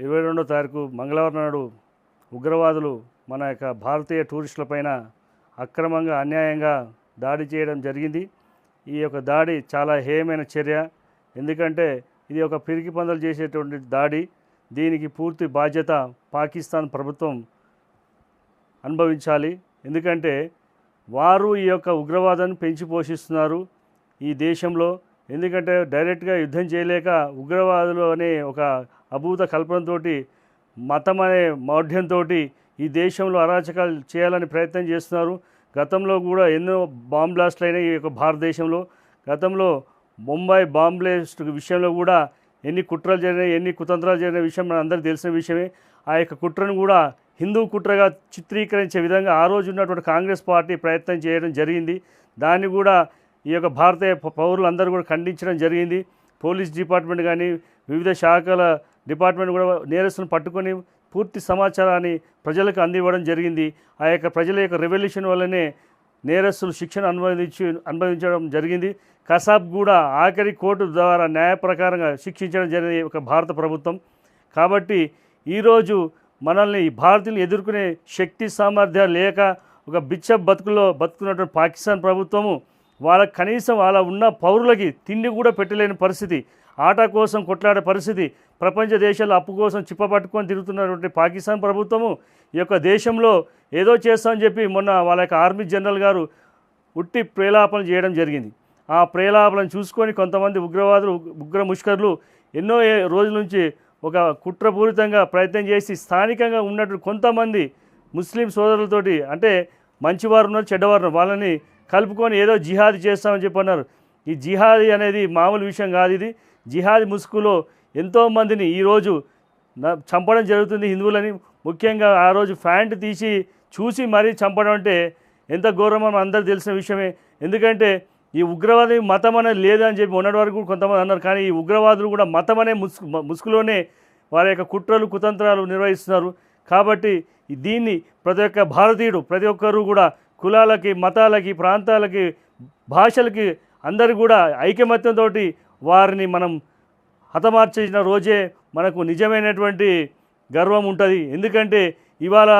ఇరవై రెండో తారీఖు మంగళవారం నాడు ఉగ్రవాదులు మన యొక్క భారతీయ టూరిస్టులపైన అక్రమంగా అన్యాయంగా దాడి చేయడం జరిగింది. ఈ యొక్క దాడి చాలా హేయమైన చర్య. ఎందుకంటే ఇది ఒక పిరికి పందలు చేసేటువంటి దాడి. దీనికి పూర్తి బాధ్యత పాకిస్తాన్ ప్రభుత్వం అనుభవించాలి. ఎందుకంటే వారు ఈ యొక్క ఉగ్రవాదాన్ని పెంచి పోషిస్తున్నారు ఈ దేశంలో. ఎందుకంటే డైరెక్ట్గా యుద్ధం చేయలేక ఉగ్రవాదులు అనే ఒక అభూత కల్పనతో మతం అనే మౌఢ్యంతో ఈ దేశంలో అరాచకాలు చేయాలని ప్రయత్నం చేస్తున్నారు. గతంలో కూడా ఎన్నో బాంబ్ బ్లాస్ట్లు అయినాయి ఈ యొక్క భారతదేశంలో. గతంలో ముంబై బాంబ్ బ్లాస్ట్ విషయంలో కూడా ఎన్ని కుట్రలు జరిగినాయి ఎన్ని కుతంత్రాలు జరిగిన విషయం మన అందరికీ తెలిసిన విషయమే. ఆ యొక్క కుట్రను కూడా హిందూ కుట్రగా చిత్రీకరించే విధంగా ఆ రోజు ఉన్నటువంటి కాంగ్రెస్ పార్టీ ప్రయత్నం చేయడం జరిగింది. దాన్ని కూడా ఈ యొక్క భారతీయ పౌరులు పౌరులందరూ కూడా ఖండించడం జరిగింది. పోలీస్ డిపార్ట్మెంట్ కానీ వివిధ శాఖల డిపార్ట్మెంట్ కూడా నేరస్తును పట్టుకొని పూర్తి సమాచారాన్ని ప్రజలకు అందివ్వడం జరిగింది. ఆ యొక్క ప్రజల యొక్క రెవల్యూషన్ వల్లనే నేరస్తులు శిక్షణ అనుభవించి అనుభవించడం జరిగింది. కసాబ్ కూడా ఆఖరి కోర్టు ద్వారా న్యాయ ప్రకారంగా శిక్షించడం జరిగింది ఒక భారత ప్రభుత్వం. కాబట్టి ఈరోజు మనల్ని ఈ భారతీయులు ఎదుర్కొనే శక్తి సామర్థ్యాలు లేక ఒక బిచ్చ బతుకులో బతుకున్నటువంటి పాకిస్తాన్ ప్రభుత్వము వాళ్ళ కనీసం వాళ్ళ ఉన్న పౌరులకి తిండి కూడా పెట్టలేని పరిస్థితి. ఆట కోసం కొట్లాడే పరిస్థితి ప్రపంచ దేశాల అప్పు కోసం చిప్పపట్టుకొని తిరుగుతున్నటువంటి పాకిస్తాన్ ప్రభుత్వము ఈ యొక్క దేశంలో ఏదో చేస్తామని చెప్పి మొన్న వాళ్ళ యొక్క ఆర్మీ జనరల్ గారు ఉట్టి ప్రేలాపన చేయడం జరిగింది. ఆ ప్రేలాపన చూసుకొని కొంతమంది ఉగ్రవాదులు ఉగ్ర ముష్కర్లు ఎన్నో రోజుల నుంచి ఒక కుట్రపూరితంగా ప్రయత్నం చేసి స్థానికంగా ఉన్నటువంటి కొంతమంది ముస్లిం సోదరులతోటి అంటే మంచివారు ఉన్నారు చెడ్డవారు వాళ్ళని కలుపుకొని ఏదో జిహాదీ చేస్తామని చెప్పి అన్నారు. ఈ జిహాదీ అనేది మామూలు విషయం కాదు ఇది. జిహాదీ ముసుగులో ఎంతోమందిని ఈరోజు న- చంపడం జరుగుతుంది హిందువులని. ముఖ్యంగా ఆ రోజు ప్యాంట్ తీసి చూసి మరీ చంపడం అంటే ఎంత ఘోరమో మన అందరికీ తెలిసిన విషయమే. ఎందుకంటే ఈ ఉగ్రవాది మతం అనేది లేదని చెప్పి మొన్నటి వరకు కొంతమంది అన్నారు. కానీ ఈ ఉగ్రవాదులు కూడా మతం అనే ముసుగు ముసుగులోనే వారి యొక్క కుట్రలు కుతంత్రాలు నిర్వహిస్తున్నారు. కాబట్టి దీన్ని ప్రతి ఒక్క భారతీయుడు ప్రతి ఒక్కరు కూడా కులాలకి మతాలకి ప్రాంతాలకి భాషలకి అందరు కూడా ఐకమత్యంతో వారిని మనం హతమార్చేసిన రోజే మనకు నిజమైనటువంటి గర్వం ఉంటుంది. ఎందుకంటే ఇవాళ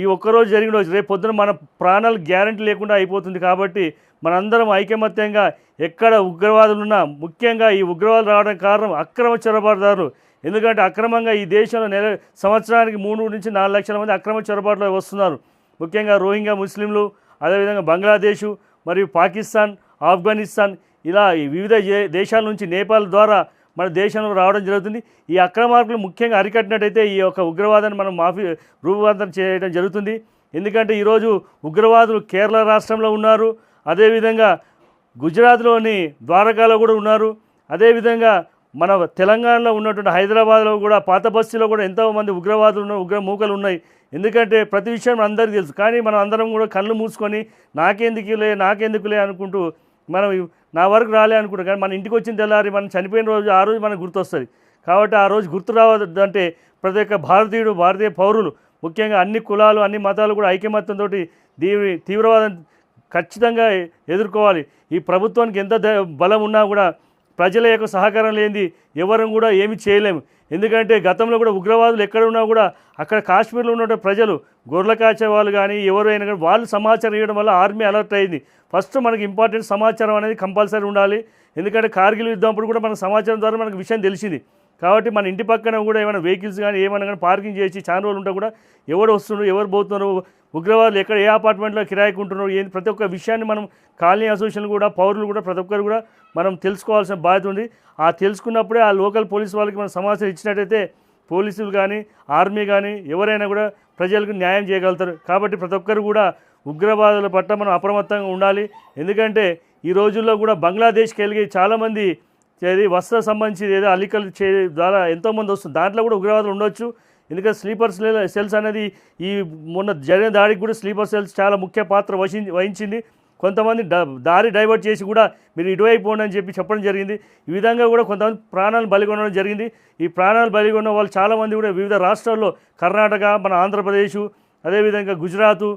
ఈ ఒక్కరోజు జరిగిన రోజు రేపు పొద్దున మన ప్రాణాలు గ్యారంటీ లేకుండా అయిపోతుంది కాబట్టి మనందరం ఐకమత్యంగా ఎక్కడ ఉగ్రవాదులు ఉన్నా ముఖ్యంగా ఈ ఉగ్రవాదులు రావడం కారణం అక్రమ చొరబాటుదారులు. ఎందుకంటే అక్రమంగా ఈ దేశంలో నెల సంవత్సరానికి మూడు నుంచి నాలుగు లక్షల మంది అక్రమ చొరబాటులో వస్తున్నారు. ముఖ్యంగా రోహింగ్యా ముస్లింలు అదేవిధంగా బంగ్లాదేశు మరియు పాకిస్తాన్ ఆఫ్ఘనిస్తాన్ ఇలా వివిధ దేశాల నుంచి నేపాల్ ద్వారా మన దేశంలో రావడం జరుగుతుంది. ఈ అక్రమార్కులు ముఖ్యంగా అరికట్టినట్టయితే ఈ యొక్క ఉగ్రవాదాన్ని మనం మాఫీ రూపవంతం చేయడం జరుగుతుంది. ఎందుకంటే ఈరోజు ఉగ్రవాదులు కేరళ రాష్ట్రంలో ఉన్నారు. అదేవిధంగా గుజరాత్లోని ద్వారకాలో కూడా ఉన్నారు. అదేవిధంగా మన తెలంగాణలో ఉన్నటువంటి హైదరాబాద్లో కూడా పాత బస్తీలో కూడా ఎంతోమంది ఉగ్రవాదులు ఉన్న ఉగ్ర మూకలు ఉన్నాయి. ఎందుకంటే ప్రతి విషయం అందరికీ తెలుసు. కానీ మనం అందరం కూడా కళ్ళు మూసుకొని నాకెందుకులే నాకెందుకులే అనుకుంటూ మనం నా వరకు రాలే అనుకుంటాం కానీ మన ఇంటికి వచ్చిన తెల్లారి మనం చనిపోయిన రోజు ఆ రోజు మనకు గుర్తొస్తుంది. కాబట్టి ఆ రోజు గుర్తు రావద్దంటే ప్రతి ఒక్క భారతీయుడు భారతీయ పౌరులు ముఖ్యంగా అన్ని కులాలు అన్ని మతాలు కూడా ఐకమత్యంతో దీని తీవ్రవాదం ఖచ్చితంగా ఎదుర్కోవాలి. ఈ ప్రభుత్వానికి ఎంత ద- బలం ఉన్నా కూడా ప్రజల యొక్క సహకారం లేనిది ఎవరం కూడా ఏమి చేయలేము. ఎందుకంటే గతంలో కూడా ఉగ్రవాదులు ఎక్కడ ఉన్నా కూడా అక్కడ కాశ్మీర్లో ఉన్న ప్రజలు గొర్రెల కాచే వాళ్ళు కానీ ఎవరైనా కానీ వాళ్ళు సమాచారం ఇవ్వడం వల్ల ఆర్మీ అలర్ట్ అయింది. ఫస్ట్ మనకి ఇంపార్టెంట్ సమాచారం అనేది కంపల్సరీ ఉండాలి. ఎందుకంటే కార్గిల్ యుద్ధం అప్పుడు కూడా మనకు సమాచారం ద్వారా మనకు విషయం తెలిసింది. కాబట్టి మన ఇంటి పక్కన కూడా ఏమైనా వెహికల్స్ కానీ ఏమైనా కానీ పార్కింగ్ చేసి చాలా రోజులు ఉంటా కూడా ఎవరు వస్తున్నారు ఎవరు పోతున్నారు ఉగ్రవాదులు ఎక్కడ ఏ అపార్ట్మెంట్లో కిరాయికి ఉంటున్నారు ఏంది? ప్రతి ఒక్క విషయాన్ని మనం కాలనీ అసోసియేషన్ కూడా పౌరులు కూడా ప్రతి ఒక్కరు కూడా మనం తెలుసుకోవాల్సిన బాధ్యత ఉంది. ఆ తెలుసుకున్నప్పుడే ఆ లోకల్ పోలీస్ వాళ్ళకి మనం సమాచారం ఇచ్చినట్టయితే పోలీసులు కానీ ఆర్మీ కానీ ఎవరైనా కూడా ప్రజలకు న్యాయం చేయగలుగుతారు. కాబట్టి ప్రతి ఒక్కరు కూడా ఉగ్రవాదుల పట్ల మనం అప్రమత్తంగా ఉండాలి. ఎందుకంటే ఈ రోజుల్లో కూడా బంగ్లాదేశ్కి వెళ్ళి చాలామంది ఏది వస్త్ర సంబంధించి ఏదో అల్లికలు చే ద్వారా ఎంతోమంది వస్తుంది దాంట్లో కూడా ఉగ్రవాదులు ఉండొచ్చు. ఎందుకంటే స్లీపర్ సెల్స్ అనేది ఈ మొన్న జరిగిన దాడికి కూడా స్లీపర్ సెల్స్ చాలా ముఖ్య పాత్ర వహించి వహించింది. కొంతమంది దారి డైవర్ట్ చేసి కూడా మీరు ఇటువైపు పోండి అని చెప్పి చెప్పడం జరిగింది. ఈ విధంగా కూడా కొంతమంది ప్రాణాలు బలిగొనడం జరిగింది. ఈ ప్రాణాలు బలిగొన్న వాళ్ళు చాలామంది కూడా వివిధ రాష్ట్రాల్లో కర్ణాటక మన ఆంధ్రప్రదేశ్ అదేవిధంగా గుజరాతు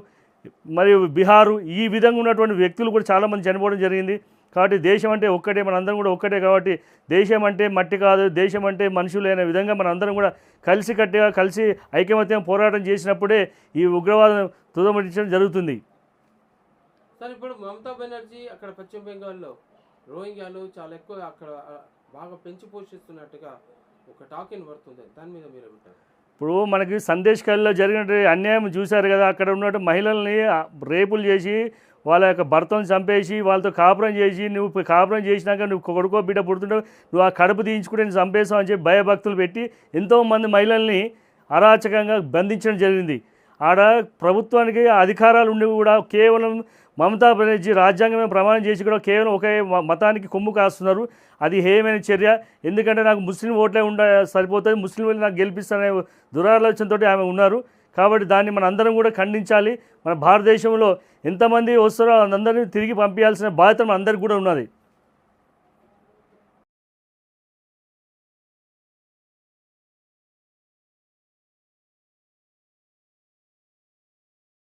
మరియు బీహారు ఈ విధంగా ఉన్నటువంటి వ్యక్తులు కూడా చాలామంది చనిపోవడం జరిగింది. కాబట్టి దేశం అంటే ఒక్కటే మనందరం కూడా ఒక్కటే కాబట్టి దేశం అంటే మట్టి కాదు దేశం అంటే మనుషులు అనే విధంగా మనందరం కూడా కలిసి కట్టిగా కలిసి ఐకమత్యం పోరాటం చేసినప్పుడే ఈ ఉగ్రవాదం తుదముట్టించడం జరుగుతుంది. సార్ ఇప్పుడు మమతా బెనర్జీ అక్కడ పశ్చిమ బెంగాల్లో రోహింగ్యాలు చాలా ఎక్కువ అక్కడ బాగా పెంచి పోషిస్తున్నట్టుగా ఒక టాక్ పడుతుంది. దాని మీద మీరు ఏమంటారు? ఇప్పుడు మనకి సందేశ్ ఖైల్లో జరిగిన అన్యాయం చూశారు కదా అక్కడ ఉన్నట్టు మహిళల్ని రేపులు చేసి వాళ్ళ యొక్క భర్తను చంపేసి వాళ్ళతో కాపురం చేసి నువ్వు కాపురం చేసినాక నువ్వు కొడుకో బిడ్డ పుడుతుంటావు నువ్వు ఆ కడుపు తీయించుకుంటే నేను చంపేస్తావు అని చెప్పి భయభక్తులు పెట్టి ఎంతోమంది మహిళల్ని అరాచకంగా బంధించడం జరిగింది. ఆడ ప్రభుత్వానికి అధికారాలు ఉండి కూడా కేవలం మమతా బెనర్జీ రాజ్యాంగమే ప్రమాణం చేసి కూడా కేవలం ఒకే మతానికి కొమ్ము కాస్తున్నారు. అది హేయమైన చర్య. ఎందుకంటే నాకు ముస్లిం ఓట్లే ఉండ సరిపోతుంది ముస్లింలు నాకు గెలిపిస్తారనే దురాలోచనతో ఆమె ఉన్నారు. కాబట్టి దాన్ని మన అందరం కూడా ఖండించాలి. మన భారతదేశంలో ఎంతమంది వస్తారో అందరినీ తిరిగి పంపించాల్సిన బాధ్యత మన అందరికీ కూడా ఉన్నది.